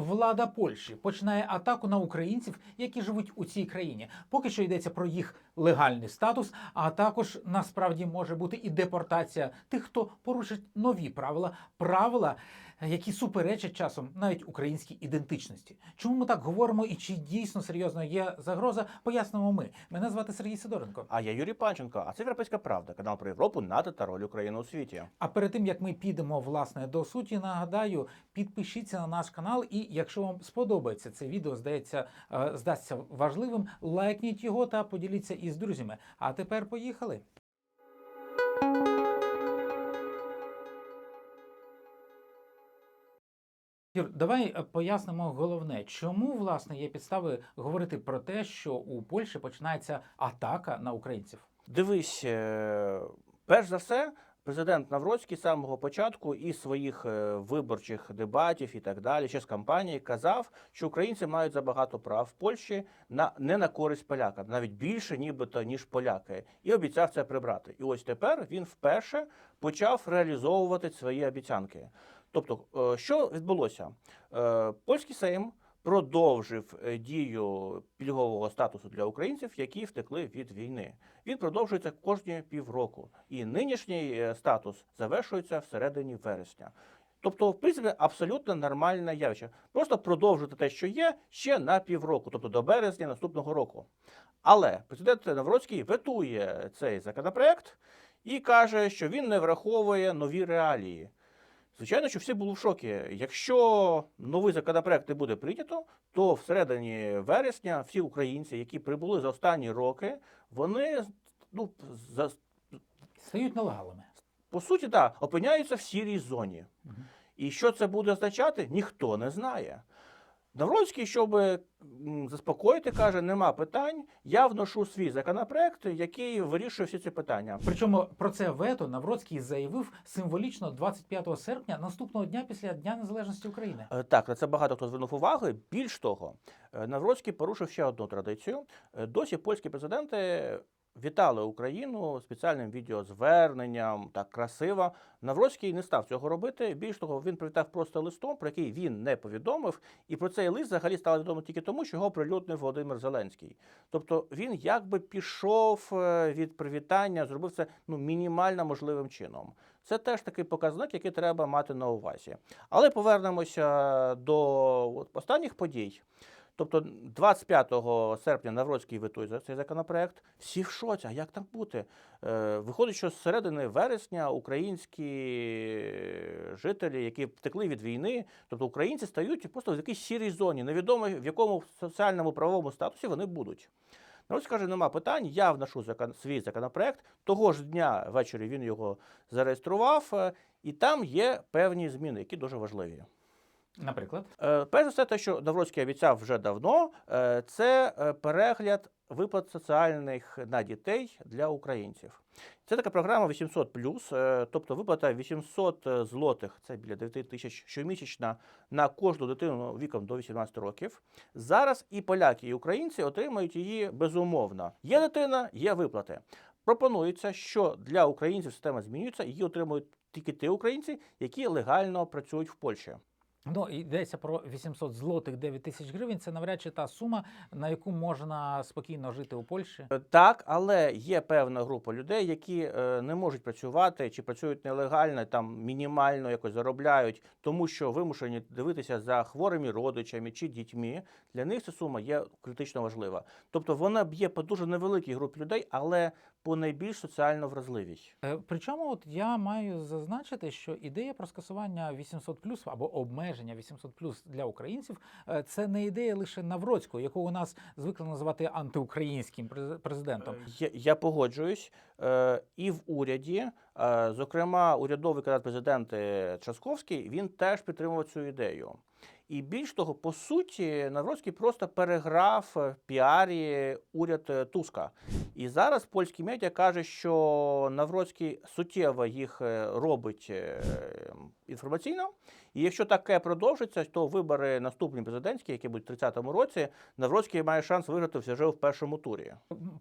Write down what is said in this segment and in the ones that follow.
влада Польщі починає атаку на українців, які живуть у цій країні. Поки що йдеться про їх легальний статус, а також насправді може бути і депортація тих, хто порушить нові правила, правила, які суперечать часом навіть українській ідентичності. Чому ми так говоримо і чи дійсно серйозно є загроза? Пояснимо ми. Мене звати Сергій Сидоренко. А я Юрій Панченко, а це Європейська Правда, канал про Європу, НАТО та роль України у світі. А перед тим як ми підемо власне до суті, нагадаю, підпишіться на наш канал. І якщо вам сподобається це відео, здається, е, здасться важливим, лайкніть його та поділіться із друзями. А тепер поїхали. Юр, давай е, пояснимо головне, чому власне є підстави говорити про те, що у Польщі починається атака на українців. Дивись, е, перш за все, президент Навроцький з самого початку із своїх е, виборчих дебатів і так далі, ще з кампанії, казав, що українці мають забагато прав в Польщі на не на користь полякам, навіть більше, нібито ніж поляки, і обіцяв це прибрати. І ось тепер він вперше почав реалізовувати свої обіцянки. Тобто, е, що відбулося? Е, Польський Сейм продовжив е, дію пільгового статусу для українців, які втекли від війни. Він продовжується кожні півроку, і нинішній статус завершується всередині вересня. Тобто, в принципі, абсолютно нормальне явище. Просто продовжувати те, що є, ще на півроку, тобто до березня наступного року. Але президент Навроцький ветує цей законопроект і каже, що він не враховує нові реалії. Звичайно, що всі були в шокі. Якщо новий законопроект не буде прийнято, то всередині вересня всі українці, які прибули за останні роки, вони ну за Стають нелегалами. по суті, так, опиняються в сірій зоні. Угу. І що це буде означати, ніхто не знає. Навроцький, щоб заспокоїти, каже, нема питань. Я вношу свій законопроект, який вирішує всі ці питання. Причому про це вето Навроцький заявив символічно 25 серпня наступного дня після Дня Незалежності України. Е, Так, на це багато хто звернув увагу. Більш того, е, Навроцький порушив ще одну традицію. Е, Досі польські президенти вітали Україну спеціальним відеозверненням, так красиво. Навроцький не став цього робити. Більш того, він привітав просто листом, про який він не повідомив. І про цей лист взагалі стало відомо тільки тому, що його прилюднив Володимир Зеленський. Тобто він якби пішов е, від привітання, зробив це ну мінімально можливим чином. Це теж такий показник, який треба мати на увазі. Але повернемося до останніх подій. Тобто 25 серпня Навроцький витує цей законопроект. Всі в шоці, а як так бути? Е, виходить, що з середини вересня українські жителі, які втекли від війни, тобто українці стають просто в якійсь сірій зоні, невідомо в якому соціальному правовому статусі вони будуть. Народ каже, нема питань, я вношу закон, свій законопроект. Того ж дня ввечері він його зареєстрував, е, і там є певні зміни, які дуже важливі. Наприклад, Е, Перш за все, те, що Навроцький обіцяв вже давно, е, це е, перегляд виплат соціальних на дітей для українців. Це така програма 800 е, тобто виплата 800 злотих, це біля 9 тисяч щомісячна на кожну дитину віком до 18 років. Зараз і поляки, і українці отримають її безумовно. Є дитина, є виплати. Пропонується, що для українців система змінюється, її отримують тільки ті українці, які легально працюють в Польщі. Ну йдеться про 800 злотих 9 тисяч гривень. Це навряд чи та сума, на яку можна спокійно жити у Польщі. Е, Так, але є певна група людей, які е, не можуть працювати чи працюють нелегально, там мінімально якось заробляють, тому що вимушені дивитися за хворими родичами чи дітьми. Для них ця сума є критично важлива. Тобто вона б'є по дуже невеликій групі людей, але по найбільш соціально вразливій. Е, Причому, от я маю зазначити, що ідея про скасування 800 або обмеження 800 для українців е, це не ідея лише Навроцького, яку у нас звикли називати антиукраїнським през- президентом. Е, Я, я погоджуюсь. Е, і в уряді, зокрема, урядовий кандидат президенти Часковський, він теж підтримував цю ідею. І більш того, по суті, Навроцький просто переграв піарі уряд Туска. І зараз польські медіа каже, що Навроцький суттєво їх робить інформаційно. І якщо таке продовжиться, то вибори наступні президентські, які будуть в 30-му році, Навроцький має шанс виграти вже в першому турі.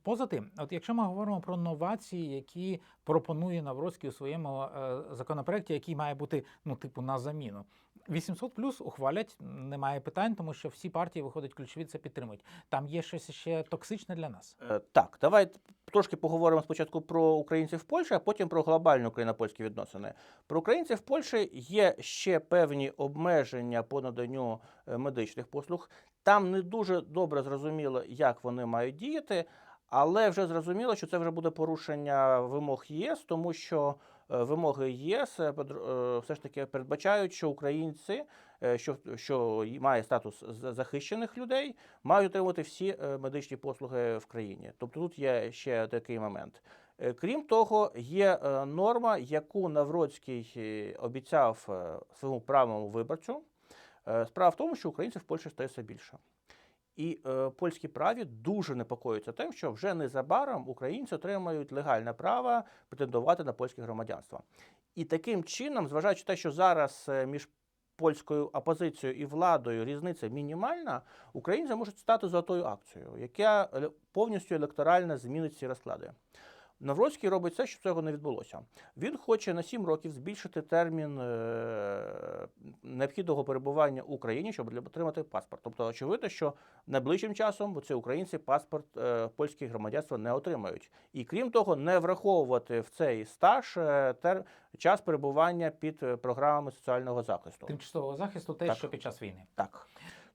Поза тим, от якщо ми говоримо про новації, які пропонує Навроцький у своєму е, законопроекті, який має бути ну типу на заміну. 800 плюс ухвалять, немає питань, тому що всі партії виходять ключові це підтримують. Там є щось ще токсичне для нас. Е, Так, давай трошки поговоримо спочатку про українців в Польщі, а потім про глобальні україно-польські відносини. Про українців в Польщі є ще певні обмеження по наданню е, медичних послуг. Там не дуже добре зрозуміло, як вони мають діяти, але вже зрозуміло, що це вже буде порушення вимог ЄС, тому що вимоги ЄС е, е, все ж таки передбачають, що українці, е, що, що має статус захищених людей, мають отримати всі е, медичні послуги в країні. Тобто тут є ще такий момент. Е, Крім того, є е, норма, яку Навроцький е, обіцяв е, своєму правому виборцю. Е, Справа в тому, що українців в Польщі стає все більше. І е, польські праві дуже непокоються тим, що вже незабаром українці отримають легальне право претендувати на польське громадянство. І таким чином, зважаючи те, що зараз е, між польською опозицією і владою різниця мінімальна, українці можуть стати золотою акцією, яка еле- повністю електорально змінить ці розклади. Навроцький робить все, щоб цього не відбулося. Він хоче на 7 років збільшити термін е, необхідного перебування в Україні, щоб отримати паспорт. Тобто, очевидно, що найближчим часом ці українці паспорт е, польське громадянство не отримають. І крім того, не враховувати в цей стаж е, тер, час перебування під програмами соціального захисту. Тимчасового захисту, те, Так. що під час війни. Так.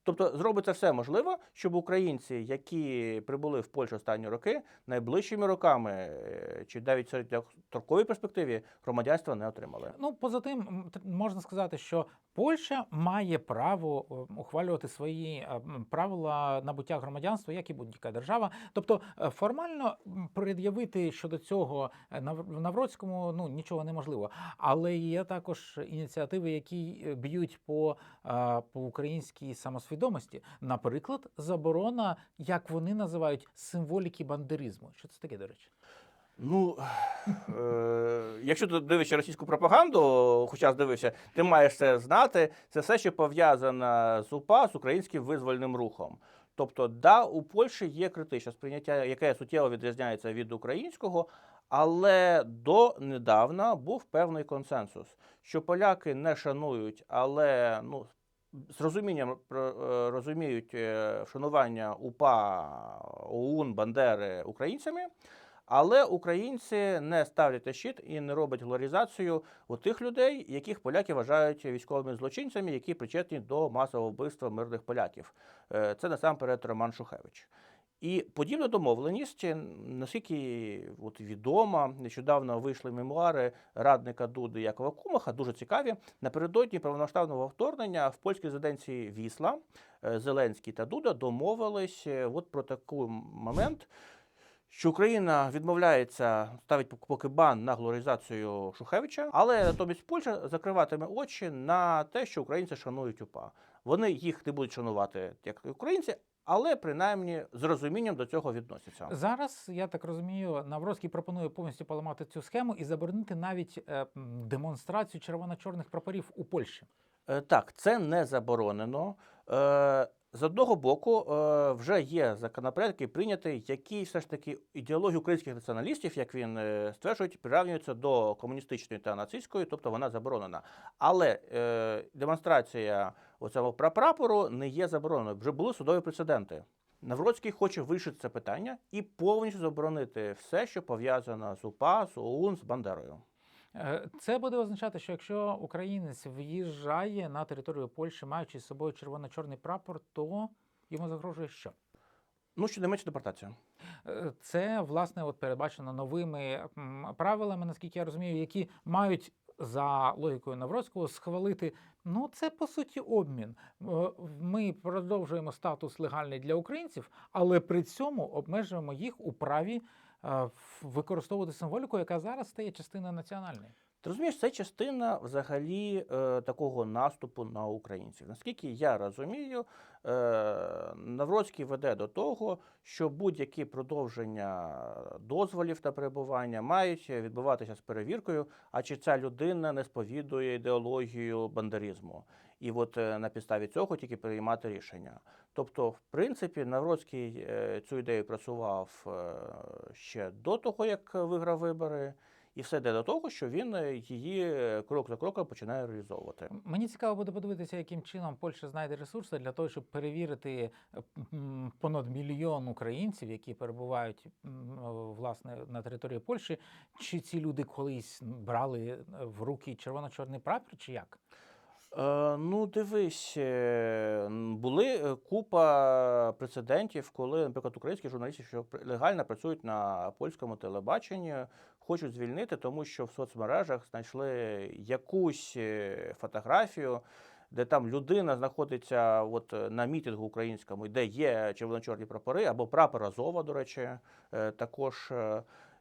Тобто зробиться все можливе, щоб українці, які прибули в Польщу останні роки, найближчими роками е, чи навіть в середньостроковій перспективі громадянства не отримали. Ну, поза тим, можна сказати, що Польща має право е, ухвалювати свої е, правила набуття громадянства, як і будь-яка держава. Тобто, е, формально пред'явити щодо цього е, Навроцькому ну нічого неможливо. Але є також ініціативи, які е, б'ють по, по українській самосвідомості. Наприклад, заборона, як вони називають, символіки бандеризму. Що це таке, до речі? Ну, е, якщо ти дивишся російську пропаганду, хоча дивишся, ти маєш це знати. Це все, що пов'язано з УПА, з українським визвольним рухом. Тобто, да, у Польщі є критичне сприйняття, яке суттєво відрізняється від українського, але до недавна був певний консенсус, що поляки не шанують, але ну, з розумінням е, розуміють е, вшанування УПА, ОУН, Бандери українцями. Але українці не ставлять щит і не роблять глоризацію у тих людей, яких поляки вважають військовими злочинцями, які причетні до масового вбивства мирних поляків. Е, Це насамперед Роман Шухевич. І подібна домовленість, е, наскільки от відома, нещодавно вийшли мемуари радника Дуди Якова Кумаха, дуже цікаві. Напередодні повномасштабного вторгнення в польській резиденції Вісла е, Зеленський та Дуда домовились от про такий момент, що Україна відмовляється ставить поки бан на глоризацію Шухевича, але натомість Польща закриватиме очі на те, що українці шанують УПА. Вони їх не будуть шанувати як українці, але принаймні з розумінням до цього відносяться. Зараз я так розумію, Навроцький пропонує повністю поламати цю схему і заборонити навіть е, демонстрацію червоно-чорних прапорів у Польщі. Е, Так, це не заборонено. Е, З одного боку, е, вже є законопроект, який прийнятий, який все ж таки ідеологію українських націоналістів, як він е, стверджує, прирівнюється до комуністичної та нацистської, тобто вона заборонена. Але е, демонстрація оцього прапору не є забороненою. Вже були судові прецеденти. Навроцький хоче вирішити це питання і повністю заборонити все, що пов'язано з УПА, з ОУН, з Бандерою. Е, Це буде означати, що якщо українець в'їжджає на територію Польщі, маючи з собою червоно-чорний прапор, то йому загрожує що? Ну, щонайменше депортація. Е, Це власне от передбачено новими правилами, наскільки я розумію, які мають за логікою Навроцького схвалити. Ну, це по суті обмін. Е, Ми продовжуємо статус легальний для українців, але при цьому обмежуємо їх у праві використовувати символіку, яка зараз стає частиною національної. Ти розумієш, це частина взагалі е, такого наступу на українців. Наскільки я розумію, е, Навроцький веде до того, що будь-які продовження дозволів на перебування мають відбуватися з перевіркою, а чи ця людина не сповідує ідеологію бандеризму. І от е, на підставі цього тільки приймати рішення. Тобто, в принципі, Навроцький е, цю ідею просував е, ще до того, як виграв вибори. І все йде до того, що він е, її е, крок за кроком починає реалізовувати. Мені цікаво буде подивитися, яким чином Польща знайде ресурси для того, щоб перевірити е, понад мільйон українців, які перебувають власне на території Польщі. Чи ці люди колись брали в руки червоно-чорний прапор, чи як? Ну, дивись, були купа прецедентів, коли, наприклад, українські журналісти, що легально працюють на польському телебаченні, хочуть звільнити, тому що в соцмережах знайшли якусь е, фотографію, де там людина знаходиться от, е, на мітингу українському, де є червоно-чорні прапори, або прапор Азова, до речі, е, також.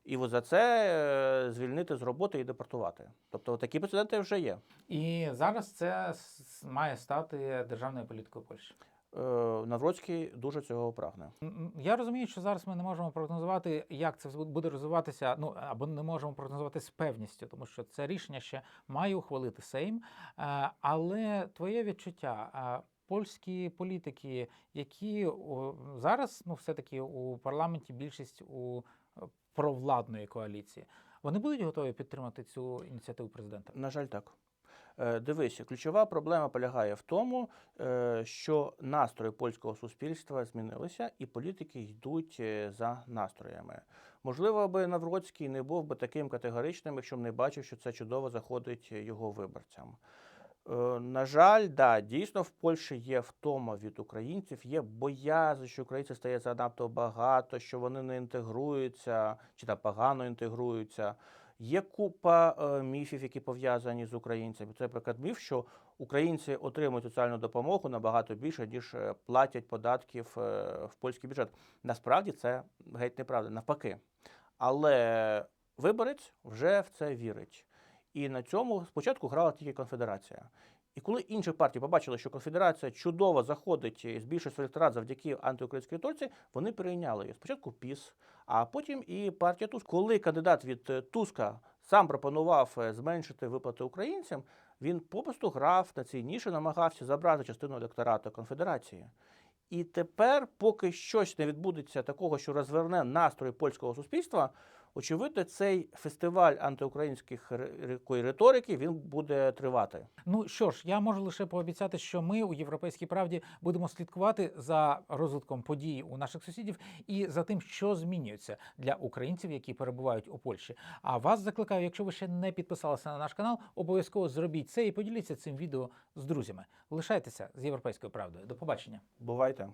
І за це звільнити з роботи і депортувати. Тобто такі прецеденти вже є. І зараз це має стати державною політикою Польщі. Е, Навроцький дуже цього прагне. Я розумію, що зараз ми не можемо прогнозувати, як це буде розвиватися. Ну або не можемо прогнозувати з певністю, тому що це рішення ще має ухвалити Сейм. Е, Але твоє відчуття, е, польські політики, які зараз, ну все таки у парламенті більшість у провладної коаліції, вони будуть готові підтримати цю ініціативу президента? На жаль, так. Е, Дивись, ключова проблема полягає в тому, е, що настрої польського суспільства змінилися, і політики йдуть е, за настроями. Можливо, би Навроцький не був би таким категоричним, якщо б не бачив, що це чудово заходить його виборцям. На жаль, да, дійсно в Польщі є втома від українців, є боязнь, що українців стає занадто багато, що вони не інтегруються чи там погано інтегруються. Є купа е, міфів, які пов'язані з українцями. Це, наприклад, міф, що українці отримують соціальну допомогу набагато більше, ніж е, платять податків е, в польський бюджет. Насправді це геть неправда, навпаки. Але виборець вже в це вірить. І на цьому спочатку грала тільки конфедерація. І коли інші партії побачили, що конфедерація чудово заходить і збільшує електорат завдяки антиукраїнській риториці, вони прийняли її. Спочатку ПІС, а потім і партія Туска. Коли кандидат від е, Туска сам пропонував е, зменшити виплати українцям, він попросту грав на цій ніші, намагався забрати частину електорату конфедерації. І тепер, поки щось не відбудеться такого, що розверне настрої польського суспільства, очевидно, цей фестиваль антиукраїнських ри- риторики він буде тривати. Ну що ж, я можу лише пообіцяти, що ми у Європейській правді будемо слідкувати за розвитком подій у наших сусідів і за тим, що змінюється для українців, які перебувають у Польщі. А вас закликаю, якщо ви ще не підписалися на наш канал, обов'язково зробіть це і поділіться цим відео з друзями. Лишайтеся з європейською правдою. До побачення. Бувайте.